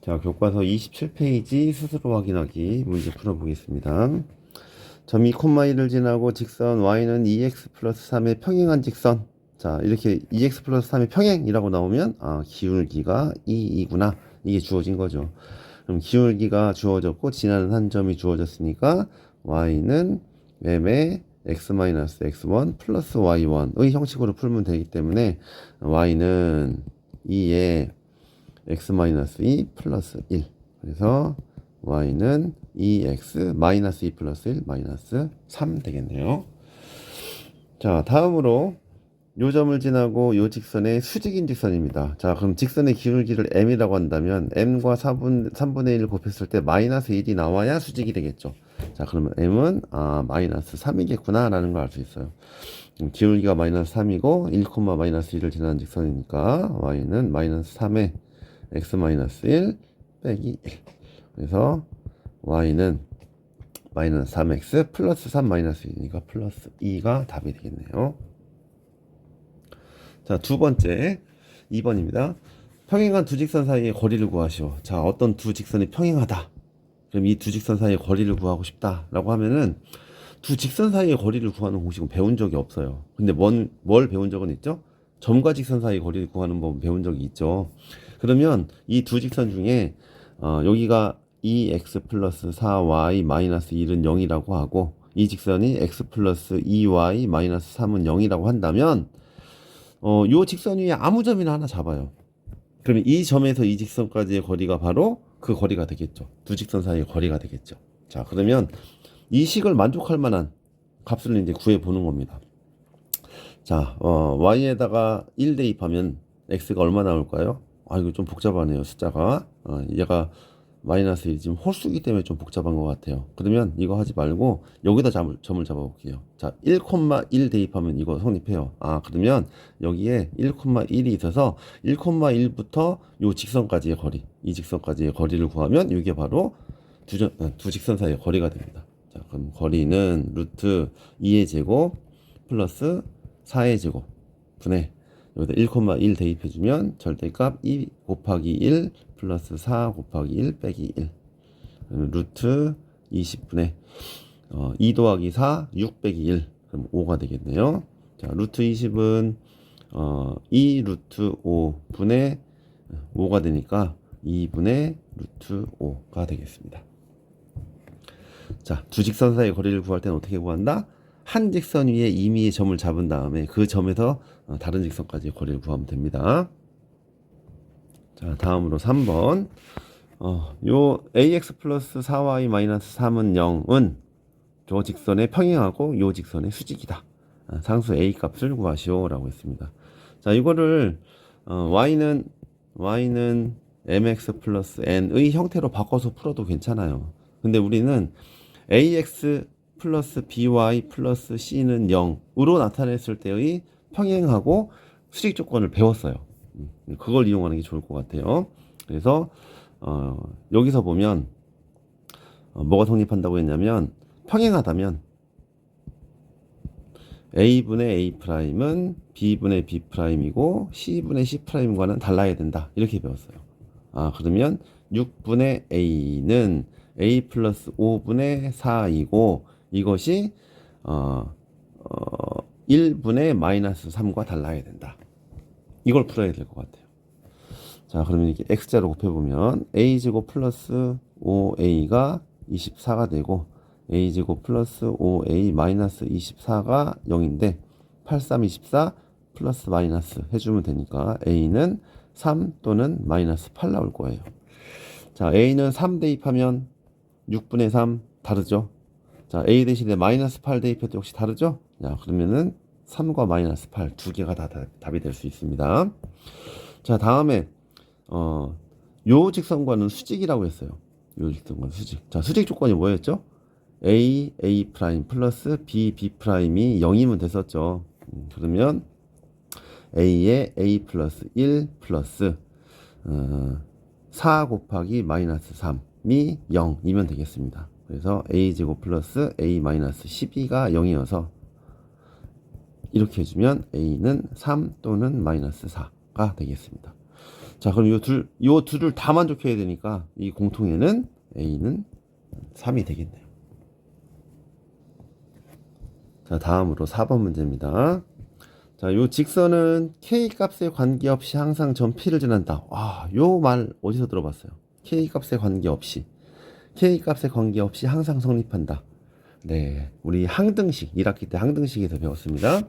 자, 교과서 27페이지 스스로 확인하기 문제 풀어보겠습니다. 점 2,1을 지나고 직선 y는 2x 플러스 3의 평행한 직선. 자, 이렇게 2x 플러스 3의 평행이라고 나오면, 아, 기울기가 2이구나. 이게 주어진 거죠. 그럼 기울기가 주어졌고, 지나는 한 점이 주어졌으니까, y는 m의 x-x1 플러스 y1의 형식으로 풀면 되기 때문에, y는 2의 x-2 플러스 1 그래서 y는 2x 마이너스 2 플러스 1 마이너스 3 되겠네요. 자 다음으로 요 점을 지나고 요 직선의 수직인 직선입니다. 자 그럼 직선의 기울기를 m이라고 한다면 m과 4분, 3분의 1을 곱했을 때 마이너스 1이 나와야 수직이 되겠죠. 자 그러면 m은 아 마이너스 3이겠구나 라는 걸 알 수 있어요. 기울기가 마이너스 3이고 1, 마이너스 1을 지나는 직선이니까 y는 마이너스 3에 x-1 빼기 1 그래서 y는 마이너스 3x 플러스 3 마이너스 2니까 플러스 2가 답이 되겠네요. 자 두 번째. 2번입니다. 평행한 두 직선 사이의 거리를 구하시오. 자 어떤 두 직선이 평행하다. 그럼 이 두 직선 사이의 거리를 구하고 싶다 라고 하면은 두 직선 사이의 거리를 구하는 공식은 배운 적이 없어요. 근데 뭔, 뭘 배운 적은 있죠? 점과 직선 사이의 거리를 구하는 법은 배운 적이 있죠 그러면 이 두 직선 중에 어, 여기가 2x 플러스 4y 마이너스 1은 0이라고 하고 이 직선이 x 플러스 2y 마이너스 3은 0이라고 한다면 어, 요 직선 위에 아무 점이나 하나 잡아요. 그러면 이 점에서 이 직선까지의 거리가 바로 그 거리가 되겠죠. 두 직선 사이의 거리가 되겠죠. 자, 그러면 이 식을 만족할 만한 값을 이제 구해 보는 겁니다. 자, 어, y에다가 1 대입하면 x가 얼마 나올까요? 아, 이거 좀 복잡하네요, 숫자가. 어, 얘가 마이너스 1, 지금 홀수기 때문에 좀 복잡한 것 같아요. 그러면 이거 하지 말고 여기다 점을, 점을 잡아볼게요. 자, 1,1 대입하면 이거 성립해요. 아, 그러면 여기에 1,1이 있어서 1,1부터 요 직선까지의 거리, 이 직선까지의 거리를 구하면 이게 바로 두, 점, 아, 두 직선 사이의 거리가 됩니다. 자, 그럼 거리는 루트 2의 제곱 플러스 4의 제곱 분의 여기다 1,1 대입해주면 절대값 2 곱하기 1 플러스 4 곱하기 1 빼기 1 그러면 루트 20분의 어, 2 더하기 4 6 빼기 1 그럼 5가 되겠네요. 자 루트 20은 어, 2 루트 5 분의 5가 되니까 2분의 루트 5가 되겠습니다. 자 두 직선 사이의 거리를 구할 때는 어떻게 구한다? 한 직선 위에 임의의 점을 잡은 다음에 그 점에서 어, 다른 직선까지 거리를 구하면 됩니다. 자, 다음으로 3번. 어, 요 ax 플러스 4y 마이너스 3은 0은 저 직선에 평행하고 요 직선의 수직이다. 아, 상수 a 값을 구하시오라고 했습니다. 자, 이거를 어, y는 y는 mx 플러스 n의 형태로 바꿔서 풀어도 괜찮아요. 근데 우리는 ax 플러스 by 플러스 c는 0으로 나타냈을 때의 평행하고 수직 조건을 배웠어요. 음, 그걸 이용하는 게 좋을 것 같아요. 그래서 어, 여기서 보면 어, 뭐가 성립한다고 했냐면 평행하다면 a분의 a 프라임은 b분의 b 프라임이고 c분의 c 프라임과는 달라야 된다. 이렇게 배웠어요. 아 그러면 6분의 a는 a 플러스 5분의 4이고 이것이 어, 어, 1분의 마이너스 3과 달라야 된다. 이걸 풀어야 될 것 같아요. 자, 그러면 이게 x자로 곱해보면 a제곱 플러스 5a가 24가 되고 a제곱 플러스 5a 마이너스 24가 0인데 83, 24 플러스 마이너스 해주면 되니까 a는 3 또는 마이너스 8 나올 거예요. 자, a는 3 대입하면 6분의 3 다르죠? 자, a 대신에 마이너스 8 대입해도 역시 다르죠? 자, 그러면은 3과 마이너스 8 두 개가 다, 다 답이 될 수 있습니다. 자, 다음에 어, 요 직선과는 수직이라고 했어요. 요 직선과는 수직. 자, 수직 조건이 뭐였죠? a, a 프라임 플러스 b, b 프라임이 0이면 됐었죠. 음, 그러면 a에 a 플러스 1 플러스 어, 4 곱하기 마이너스 3이 0이면 되겠습니다. 그래서 a제곱 플러스 a 마이너스 12가 0이어서 이렇게 해주면 a는 3 또는 마이너스 4가 되겠습니다. 자, 그럼 요 둘, 요 둘을 다 만족해야 되니까 이 공통에는 a는 3이 되겠네요. 자, 다음으로 4번 문제입니다. 자, 요 직선은 k 값에 관계없이 항상 점 p를 지난다. 와, 요말 어디서 들어봤어요? k 값에 관계없이 k 값에 관계없이 항상 성립한다. 네, 우리 항등식 1학기 때 항등식에서 배웠습니다.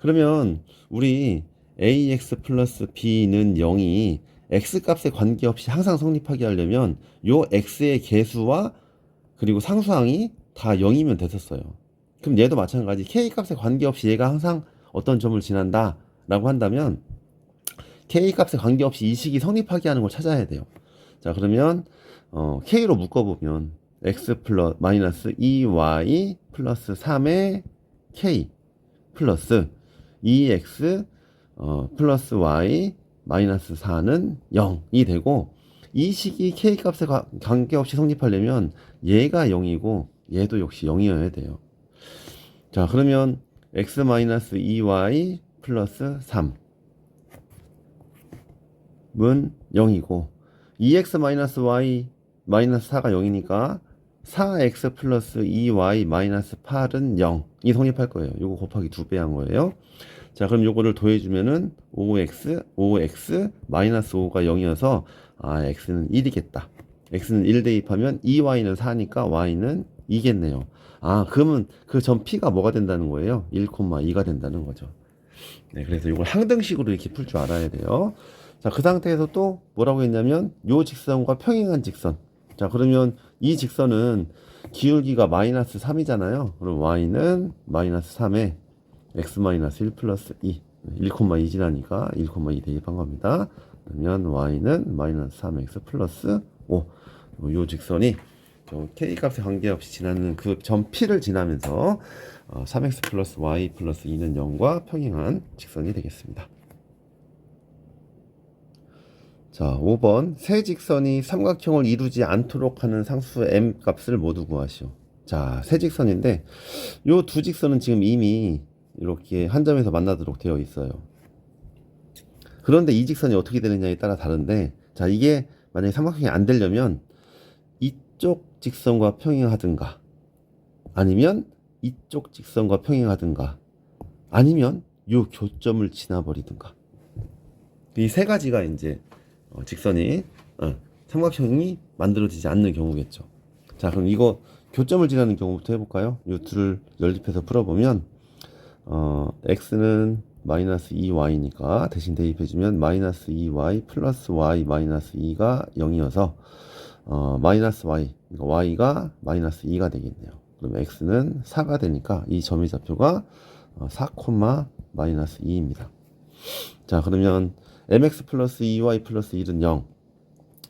그러면 우리 ax 플러스 b는 0이 x 값에 관계없이 항상 성립하게 하려면 요 x의 개수와 그리고 상수항이 다 0이면 됐었어요. 그럼 얘도 마찬가지 k 값에 관계없이 얘가 항상 어떤 점을 지난다 라고 한다면 k 값에 관계없이 이 식이 성립하게 하는 걸 찾아야 돼요. 자 그러면 어, k로 묶어보면 x 플러스 마이너스 2y 플러스 3의 k 플러스 2x 어, 플러스 y 마이너스 4는 0이 되고 이 식이 k 값에 가- 관계없이 성립하려면 얘가 0이고 얘도 역시 0이어야 돼요. 자 그러면 x 마이너스 2y 플러스 3은 0이고 2x 마이너스 y 마이너스 4가 0이니까 4x 플러스 2y 마이너스 8은 0이 성립할 거예요. 요거 곱하기 2배 한 거예요. 자, 그럼 요거를 더해주면은 5x, 5x 마이너스 5가 0이어서 아, x는 1이겠다. x는 1 대입하면 2y는 4니까 y는 2겠네요. 아, 그러면 그점 p가 뭐가 된다는 거예요? 1,2가 된다는 거죠. 네, 그래서 이걸 항등식으로 이렇게 풀 줄 알아야 돼요. 자, 그 상태에서 또 뭐라고 했냐면 요 직선과 평행한 직선. 자, 그러면 이 직선은 기울기가 마이너스 3이잖아요. 그럼 y는 마이너스 3에 x 마이너스 1 플러스 2. 1,2지나니까 1,2 대입한 겁니다. 그러면 y는 마이너스 3x 플러스 5. 요 직선이 저 k 값에 관계없이 지나는 그 점 p를 지나면서 어, 3x 플러스 y 플러스 2는 0과 평행한 직선이 되겠습니다. 자, 5번. 세 직선이 삼각형을 이루지 않도록 하는 상수 m 값을 모두 구하시오. 자, 세 직선인데 요 두 직선은 지금 이미 이렇게 한 점에서 만나도록 되어 있어요. 그런데 이 직선이 어떻게 되느냐에 따라 다른데 자, 이게 만약에 삼각형이 안 되려면 이쪽 직선과 평행하든가 아니면 이쪽 직선과 평행하든가 아니면 요 교점을 지나버리든가 이 세 가지가 이제 어, 직선이 어, 삼각형이 만들어지지 않는 경우겠죠. 자, 그럼 이거 교점을 지나는 경우부터 해볼까요? 이 둘을 연립해서 풀어보면 어, x는 마이너스 2y니까 대신 대입해주면 마이너스 2y 플러스 y 마이너스 2가 0이어서 어, 마이너스 y 그러니까 y가 마이너스 2가 되겠네요. 그럼 x는 4가 되니까 이 점의 좌표가 어, 4, 마이너스 2입니다. 자, 그러면 mx 플러스 2y 플러스 1은 0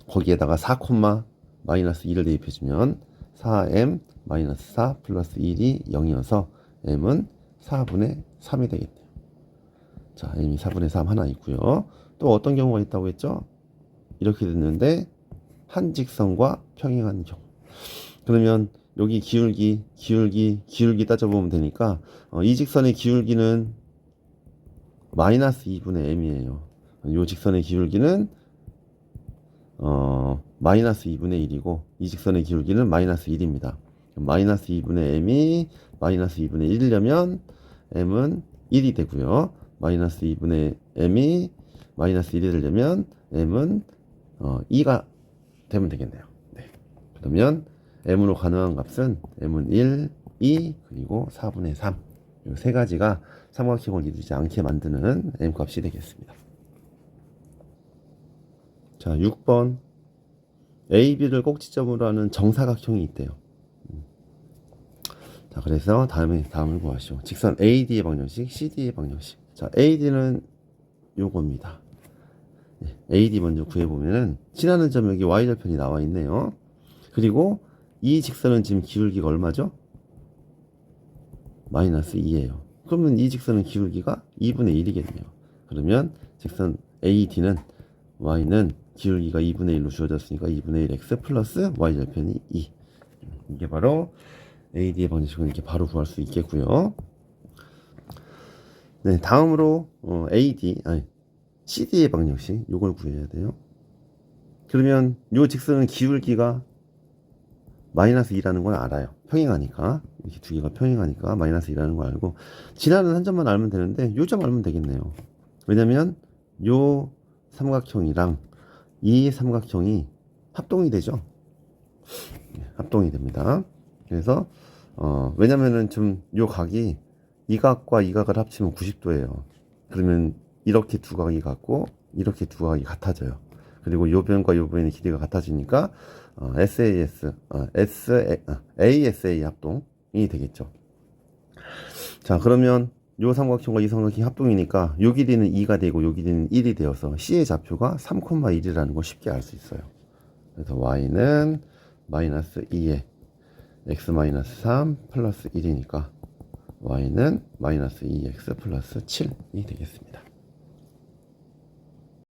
거기에다가 4, 마이너스 2를 대입해주면 4m 마이너스 4 플러스 1이 0이어서 m은 4분의 3이 되겠네요. 자, m이 4분의 3 하나 있고요. 또 어떤 경우가 있다고 했죠? 이렇게 됐는데 한 직선과 평행한 경우. 그러면 여기 기울기, 기울기, 기울기 따져보면 되니까 어, 이 직선의 기울기는 마이너스 2분의 m이에요. 이 직선의 기울기는 어, 마이너스 2분의 1이고 이 직선의 기울기는 마이너스 1입니다. 마이너스 2분의 m이 마이너스 2분의 1이려면 m은 1이 되고요. 마이너스 2분의 m이 마이너스 1이 되려면 m은 어, 2가 되면 되겠네요. 네. 그러면 m으로 가능한 값은 m은 1, 2, 그리고 4분의 3. 이 세 가지가 삼각형을 이루지 않게 만드는 m 값이 되겠습니다. 자, 6번. AB를 꼭지점으로 하는 정사각형이 있대요. 음. 자, 그래서 다음에 다음을 구하시오. 직선 AD의 방정식, CD의 방정식. 자, AD는 요겁니다. 네, AD 먼저 구해보면은 지나는 점 여기 y절편이 나와 있네요. 그리고 이 직선은 지금 기울기가 얼마죠? 마이너스 2예요. 그러면 이 직선은 기울기가 2분의 1이겠네요. 그러면 직선 AD는 y는 기울기가 2분의 1로 주어졌으니까 2분의 1 x 플러스 y절편이 2. 이게 바로 AD의 방정식은 이렇게 바로 구할 수 있겠고요. 네, 다음으로 어, AD 아니 CD의 방정식 요걸 구해야 돼요. 그러면 요 직선은 기울기가 마이너스 2라는 걸 알아요. 평행하니까 이렇게 두 개가 평행하니까 마이너스 2라는 걸 알고 지나는 한 점만 알면 되는데 요 점 알면 되겠네요. 왜냐면 요 삼각형이랑 이 삼각형이 합동이 되죠. 네, 합동이 됩니다. 그래서 어 왜냐면은 좀요 각이 이 각과 이 각을 합치면 90도예요. 그러면 이렇게 두 각이 같고 이렇게 두 각이 같아져요. 그리고 요 변과 요 변의 길이가 같아지니까 어, SAS, 어, S, 어, ASA 합동이 되겠죠. 자, 그러면 요 삼각형과 이 삼각형이 합동이니까 요 길이는 2가 되고 요 길이는 1이 되어서 C의 좌표가 3,1이라는 걸 쉽게 알 수 있어요. 그래서 Y는 마이너스 2에 X 마이너스 3 플러스 1이니까 Y는 마이너스 2X 플러스 7이 되겠습니다.